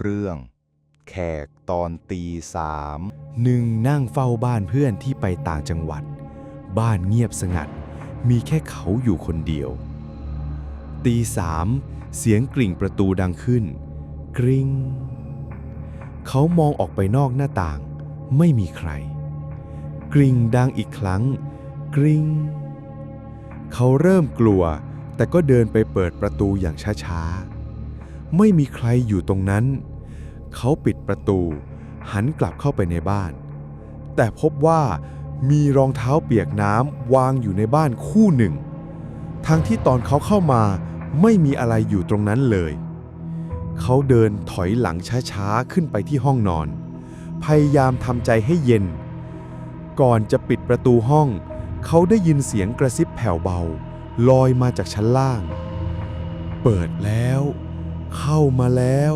เรื่อง แขกตอนตีสามหนึ่งนั่งเฝ้าบ้านเพื่อนที่ไปต่างจังหวัด บ้านเงียบสงัด มีแค่เขาอยู่คนเดียว ตีสามเสียงกริ่งประตูดังขึ้น กริงเขามองออกไปนอกหน้าต่าง ไม่มีใคร กริ่งดังอีกครั้ง กริ่งเขาเริ่มกลัว แต่ก็เดินไปเปิดประตูอย่างช้าๆ ไม่มีใครอยู่ตรงนั้น เขาปิดประตู หันกลับเข้าไปในบ้าน แต่พบว่ามีรองเท้าเปียกน้ำวางอยู่ในบ้านคู่หนึ่ง ทั้งที่ตอนเขาเข้ามาไม่มีอะไรอยู่ตรงนั้นเลย เขาเดินถอยหลังช้าๆ ขึ้นไปที่ห้องนอน พยายามทำใจให้เย็น ก่อนจะปิดประตูห้อง เขาได้ยินเสียงกระซิบแผ่วเบา ลอยมาจากชั้นล่าง เปิดแล้ว เข้ามาแล้ว